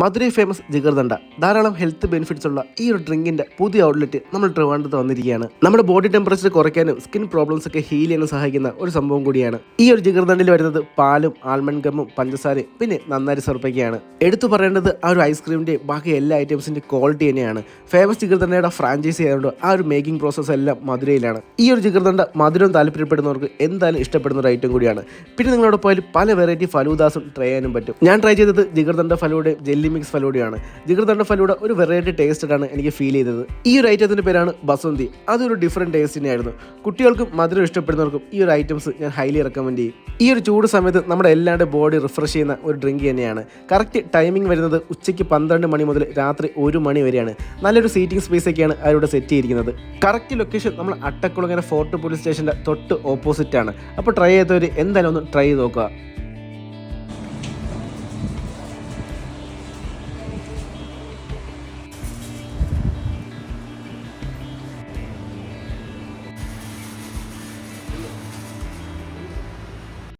Madurai famous Jigarthanda ധാരാളം health benefits ഉള്ള ഈ ഒരു ഡ്രിങ്കിന്റെ പുതിയ ഔട്ട്ലെറ്റ് നമ്മൾ ട്രിവാൻഡ്രത്ത് വന്നിരിക്കുകയാണ്. നമ്മുടെ ബോഡി ടെമ്പറേച്ചർ കുറയ്ക്കാനും സ്കിൻ പ്രോബ്ലംസ് ഒക്കെ ഹീൽ ചെയ്യാനും സഹായിക്കുന്ന ഒരു സംഭവം കൂടിയാണ്. ഈ ഒരു ജിഗർദണ്ഡിൽ വരുന്നത് പാലും ആൽമണ്ട് ഗമ്മും പഞ്ചസാരയും പിന്നെ നന്നായി സർപ്പിക്കുകയാണ് എടുത്തു പറയേണ്ടത് ആ ഒരു ഐസ്ക്രീമിന്റെ ബാക്കി എല്ലാ ഐറ്റംസിന്റെ ക്വാളിറ്റി തന്നെയാണ്. ഫേമസ് ജിഗർദണ്ഡയുടെ ഫ്രാഞ്ചൈസി ആയതുകൊണ്ട് ആ ഒരു മേക്കിംഗ് പ്രോസസ് എല്ലാം മധുരയിലാണ്. ഈ ഒരു ജിഗർദണ്ഡ മധുരം താല്പര്യപ്പെടുന്നവർക്ക് എന്തായാലും ഇഷ്ടപ്പെടുന്ന ഒരു ഐറ്റം കൂടിയാണ്. പിന്നെ നിങ്ങളോട് പോയാൽ പല വെറൈറ്റി ഫലൂദാസും ട്രൈ ചെയ്യാനും പറ്റും. ഞാൻ ട്രൈ ചെയ്തത് ജിഗർദണ്ഡ ഫലൂടെ ജെല്ലി മിക്സ് ഫലൂഡയാണ് ജിഗർദണ്ഡ ഫലൂഡ ഒരു വെറൈറ്റി ടേസ്റ്റഡ് ആണ് എനിക്ക് ഫീൽ ചെയ്തത്. ഈ ഒരു ഐറ്റത്തിന്റെ പേരാണ് ബസന്തി അതൊരു ഡിഫറെന്റ് ടേസ്റ്റ് തന്നെയായിരുന്നു. കുട്ടികൾക്കും മധുരം ഇഷ്ടപ്പെടുന്നവർക്കും ഈ ഒരു ഐറ്റംസ് ഞാൻ ഹൈലി റെക്കമെൻഡ് ചെയ്യും. ഈ ഒരു ചൂട് സമയത്ത് നമ്മുടെ എല്ലാവരുടെ ബോഡി റിഫ്രഷ് ചെയ്യുന്ന ഒരു ഡ്രിങ്ക് തന്നെയാണ്. കറക്റ്റ് ടൈമിംഗ് വരുന്നത് ഉച്ചയ്ക്ക് പന്ത്രണ്ട് മണി മുതൽ രാത്രി ഒരു മണി വരെയാണ്. നല്ലൊരു സീറ്റിംഗ് സ്പേസ് ഒക്കെയാണ് അവരുടെ സെറ്റ് ചെയ്തിരിക്കുന്നത്. കറക്റ്റ് ലൊക്കേഷൻ നമ്മൾ അട്ടക്കുളങ്ങര ഫോർട്ട് പോലീസ് സ്റ്റേഷന്റെ തൊട്ട് ഓപ്പോസിറ്റ് ആണ്. അപ്പോൾ ട്രൈ ചെയ്തവർ എന്തായാലും ഒന്ന് ട്രൈ ചെയ്ത് നോക്കുക.